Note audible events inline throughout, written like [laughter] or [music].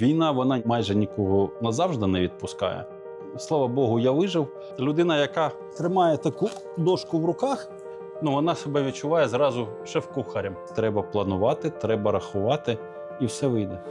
Війна вона майже нікого назавжди не відпускає. Слава Богу, я вижив. Людина, яка тримає таку дошку в руках, ну вона себе відчуває зразу шеф-кухарем. Треба планувати, треба рахувати, і все вийде.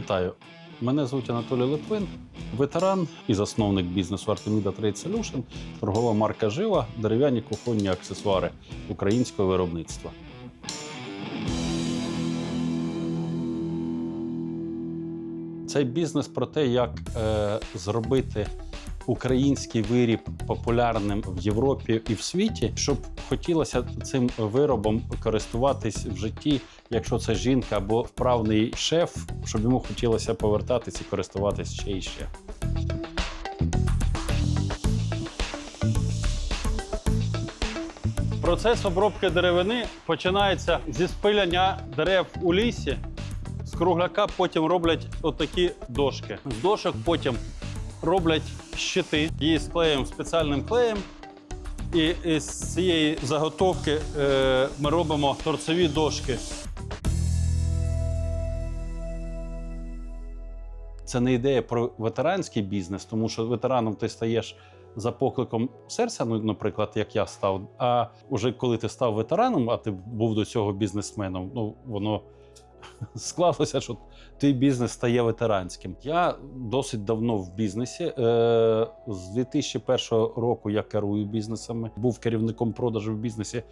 Вітаю! Мене звуть Анатолій Литвин, ветеран і засновник бізнесу Artemida Trade Solution, торгова марка Жива, дерев'яні кухонні аксесуари українського виробництва. Цей бізнес про те, як е, зробити український виріб популярним в Європі і в світі, щоб хотілося цим виробом користуватись в житті, якщо це жінка або вправний шеф, щоб йому хотілося повертатись і користуватись ще і ще. Процес обробки деревини починається зі спиляння дерев у лісі. З кругляка потім роблять отакі дошки. З дошок потім роблять щити, її склеїмо спеціальним клеєм. І з цієї заготовки е, ми робимо торцеві дошки. Це не ідея про ветеранський бізнес, тому що ветераном ти стаєш за покликом серця, ну, наприклад, як я став. А вже коли ти став ветераном, а ти був до цього бізнесменом, ну воно [laughs] склалося, що твій бізнес стає ветеранським. Я досить давно в бізнесі. Е, З 2001 року я керую бізнесами, був керівником продажу в бізнесі.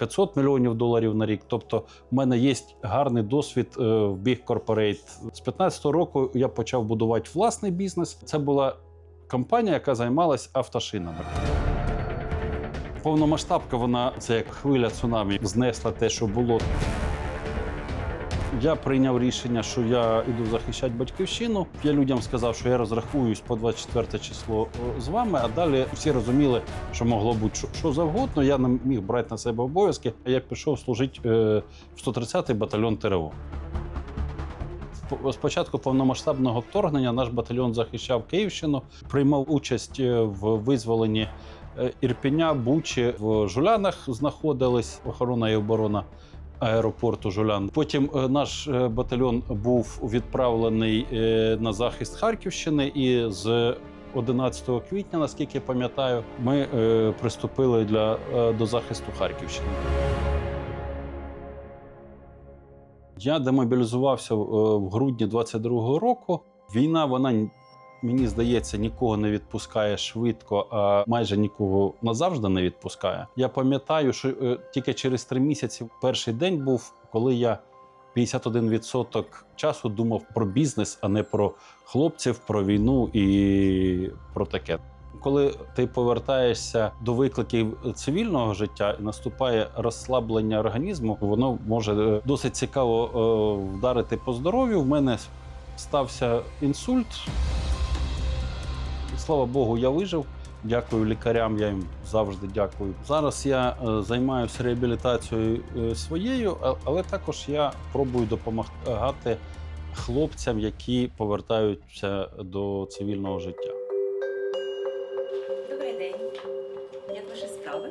500 мільйонів доларів на рік. Тобто, в мене є гарний досвід е, в біг корпорейт. З 15 року я почав будувати власний бізнес. Це була компанія, яка займалась автошинами. Повномасштабка, вона це як хвиля цунамі, знесла те, що було. Я прийняв рішення, що я йду захищати батьківщину. Я людям сказав, що я розрахуюсь по 24 число з вами, а далі всі розуміли, що могло бути що, завгодно. Я не міг брати на себе обов'язки. А я пішов служити е, в 130-й батальйон ТРО. Спо- Спочатку повномасштабного вторгнення наш батальйон захищав Київщину, приймав участь е, в визволенні е, Ірпеня, Бучі, в Жулянах знаходились охорона і оборона аеропорту Жулян. Потім е, наш е, батальйон був відправлений е, на захист Харківщини, і з 11 квітня, наскільки я пам'ятаю, ми приступили для, до захисту Харківщини. Я демобілізувався в грудні 22-го року. Війна, вона мені здається, нікого не відпускає швидко, а майже нікого назавжди не відпускає. Я пам'ятаю, що е, тільки через три місяці перший день був, коли я 51% часу думав про бізнес, а не про хлопців, про війну і про таке. Коли ти повертаєшся до викликів цивільного життя, і наступає розслаблення організму, воно може е, досить цікаво е, вдарити по здоров'ю. В мене стався інсульт. Слава Богу, я вижив. Дякую лікарям, я їм завжди дякую. Зараз я е, займаюся реабілітацією е, своєю, але також я пробую допомагати хлопцям, які повертаються до цивільного життя. Добрий день. Як ваші справи?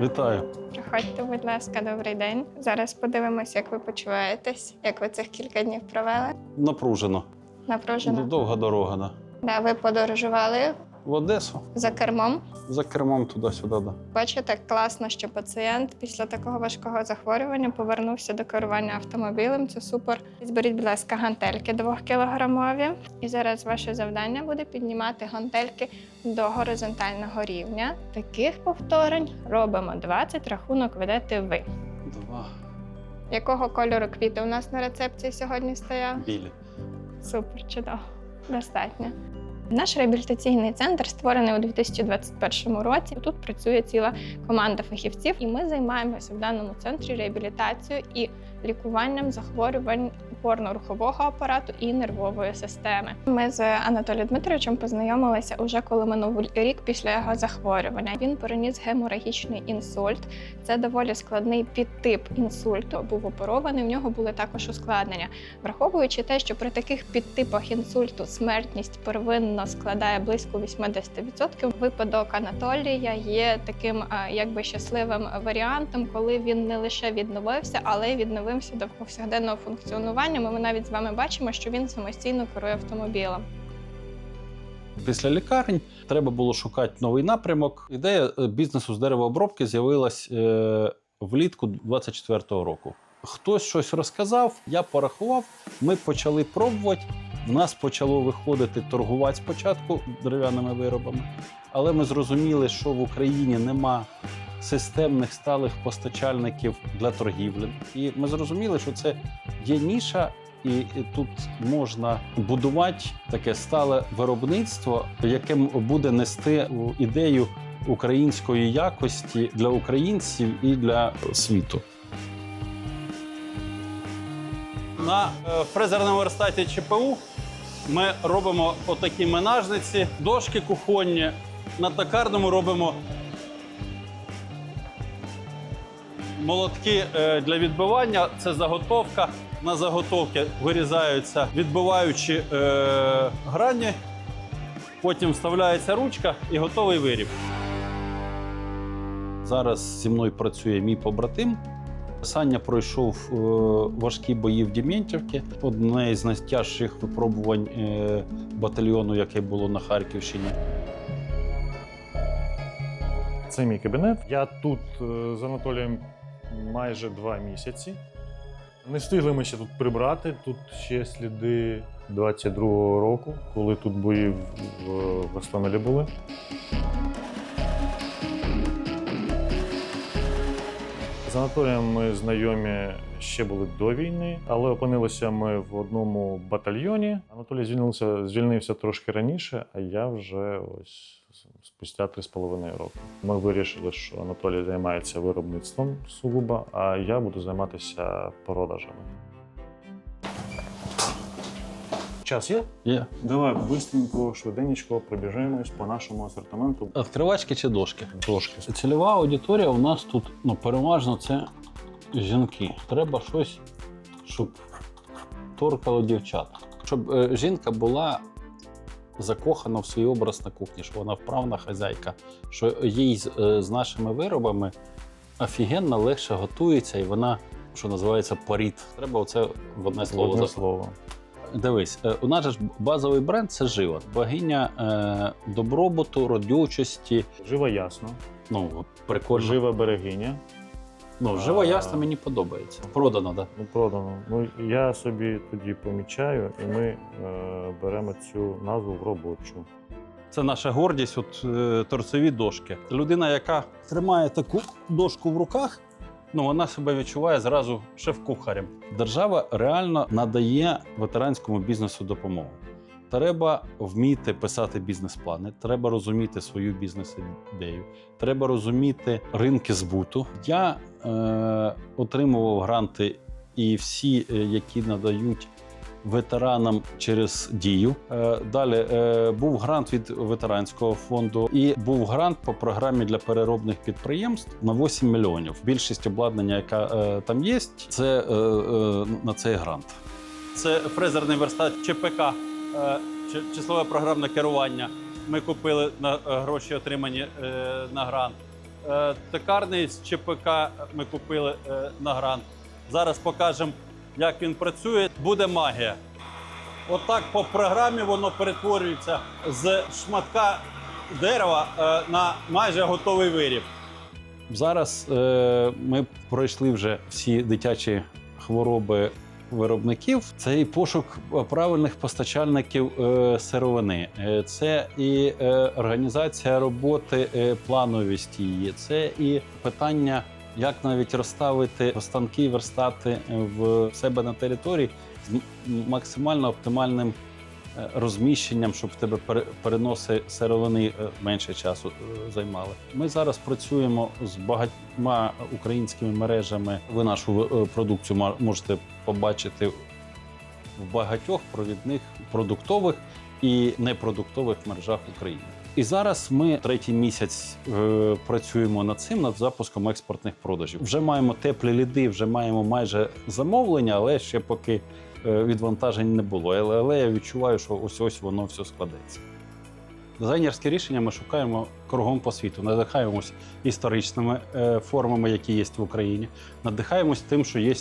Вітаю! Проходьте, будь ласка, добрий день. Зараз подивимось, як ви почуваєтесь, як ви цих кілька днів провели. Напружено. Напружено. Довга дорога. Да. Да, ви подорожували В Одесу за кермом. За кермом туди-сюди. Да. Бачите, класно, що пацієнт після такого важкого захворювання повернувся до керування автомобілем. Це супер. Зберіть, будь ласка, гантельки двохкілограмові. І зараз ваше завдання буде піднімати гантельки до горизонтального рівня. Таких повторень робимо 20, рахунок ведете ви. Два Якого кольору квіти у нас на рецепції сьогодні стояв? білі. Супер, чудово. Достатньо. Наш реабілітаційний центр створений у 2021 році. Тут працює ціла команда фахівців, і ми займаємося в даному центрі реабілітацією і лікуванням захворювань опорно-рухового апарату і нервової системи. Ми з Анатолієм Дмитровичем познайомилися уже коли минув рік після його захворювання. Він переніс геморагічний інсульт. Це доволі складний підтип інсульту. Був оперований. У нього були також ускладнення. Враховуючи те, що при таких підтипах інсульту смертність первинно складає близько 80%, випадок Анатолія є таким якби щасливим варіантом, коли він не лише відновився, але й відновився до повсякденного функціонування. Ми навіть з вами бачимо, що він самостійно керує автомобілем. Після лікарень треба було шукати новий напрямок. Ідея е, бізнесу з деревообробки з'явилась е, влітку 24-го року. Хтось щось розказав, я порахував. Ми почали пробувати. В нас почало виходити торгувати спочатку дерев'яними виробами, але ми зрозуміли, що в Україні нема системних сталих постачальників для торгівлі. І ми зрозуміли, що це є ніша, і тут можна будувати таке стале виробництво, яке буде нести ідею української якості для українців і для світу. На е, фрезерному верстаті ЧПУ ми робимо отакі менажниці, дошки кухонні. На токарному робимо молотки е, для відбивання. Це заготовка. На заготовки вирізаються відбиваючі е, грані. Потім вставляється ручка і готовий виріб. Зараз зі мною працює мій побратим. Саня пройшов е, важкі бої в Дім'янтівці. Одне з найтяжчих випробувань батальйону, яке було на Харківщині. Це мій кабінет. Я тут з Анатолієм майже два місяці. Не встигли ми ще тут прибрати. Тут ще сліди 22-го року, коли тут бої в, в Гостомелі були. З Анатолієм ми знайомі ще були до війни, але опинилися ми в одному батальйоні. Анатолій звільнився, звільнився трошки раніше, а я вже ось спустя три з половиною роки. Ми вирішили, що Анатолій займається виробництвом сугубо, а я буду займатися продажами. Час є? Є. Давай быстренько, швиденько пробіжимось по нашому асортименту. Відкривачки чи дошки? Дошки. Цільова аудиторія у нас тут ну, переважно це жінки. Треба щось, щоб торкало дівчат. Щоб е, жінка була закохана в свій образ на кухні, що вона вправна хазяйка, що їй з, е, з нашими виробами офігенно легше готується, і вона, що називається, паріт. Треба оце в одне слово Одне слово. Дивись, е, у нас ж базовий бренд це жива. Богиня е, добробуту, родючості. Жива ясно. Ну, прикольно. Жива берегиня. Ну, живо А. ясно, мені подобається. Продано, так. Да. Ну, продано. Ну, я собі тоді помічаю, і ми е, беремо цю назву в робочу. Це наша гордість, от е, торцеві дошки. Людина, яка тримає таку дошку в руках, ну вона себе відчуває зразу шеф-кухарем. Держава реально надає ветеранському бізнесу допомогу. Треба вміти писати бізнес-плани, треба розуміти свою бізнес-ідею, треба розуміти ринки збуту. Я е, отримував гранти, і всі, е, які надають ветеранам через дію. Е, Далі е, був грант від ветеранського фонду, і був грант по програмі для переробних підприємств на 8 мільйонів. Більшість обладнання, яка е, там є, це на цей грант. Це фрезерний верстат ЧПК, числове програмне керування. Ми купили на е, гроші, отримані е, на грант. Е, Токарний з ЧПК ми купили е, на грант. Зараз покажемо, як він працює. Буде магія. Отак по програмі воно перетворюється з шматка дерева е, на майже готовий виріб. Зараз е, ми пройшли вже всі дитячі хвороби виробників. Це і пошук правильних постачальників е, сировини, Е, це і е, організація роботи е, плановості її, це і питання, як навіть розставити станки, верстати в себе на території з максимально оптимальним е, розміщенням, щоб в тебе пере- переноси сировини е, менше часу е, займали. Ми зараз працюємо з багатьма українськими мережами. Ви нашу е, продукцію можете побачити в багатьох провідних продуктових і непродуктових мережах України. І зараз ми третій місяць е, працюємо над цим, над запуском експортних продажів. Вже маємо теплі ліди, вже маємо майже замовлення, але ще поки е, відвантажень не було. Але, але я відчуваю, що ось ось воно все складеться. Дизайнерські рішення ми шукаємо кругом по світу, надихаємось історичними е, формами, які є в Україні, надихаємось тим, що є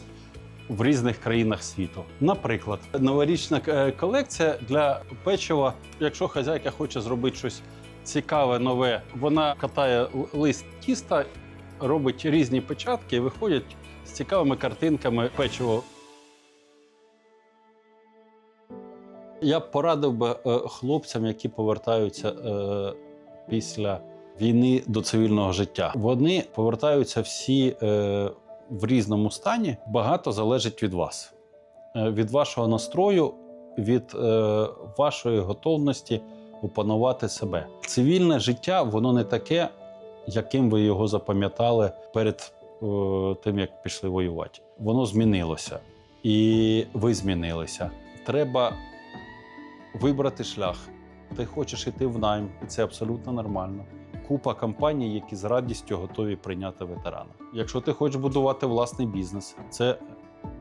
в різних країнах світу. Наприклад, новорічна е, колекція для печива. Якщо хазяйка хоче зробити щось цікаве, нове, вона катає лист тіста, робить різні печатки і виходять з цікавими картинками печиво. Я б порадив би е, хлопцям, які повертаються е, після війни до цивільного життя. Вони повертаються всі е, в різному стані. Багато залежить від вас, від вашого настрою, від вашої готовності опанувати себе. Цивільне життя воно не таке, яким ви його запам'ятали перед тим, як пішли воювати. Воно змінилося, і ви змінилися. Треба вибрати шлях. Ти хочеш йти в найм, і це абсолютно нормально. Купа компаній, які з радістю готові прийняти ветерана. Якщо ти хочеш будувати власний бізнес, це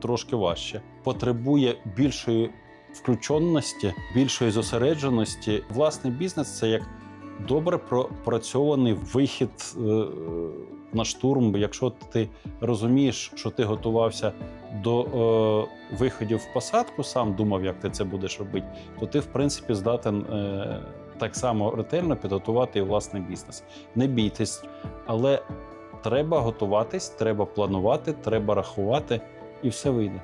трошки важче. Потребує більшої включеності, більшої зосередженості. Власний бізнес це як добре пропрацьований вихід е, на штурм. Якщо ти розумієш, що ти готувався до е, виходів в посадку, сам думав, як ти це будеш робити, то ти, в принципі, здатен е, так само ретельно підготувати і власний бізнес. Не бійтесь, але треба готуватись, треба планувати, треба рахувати, і все вийде.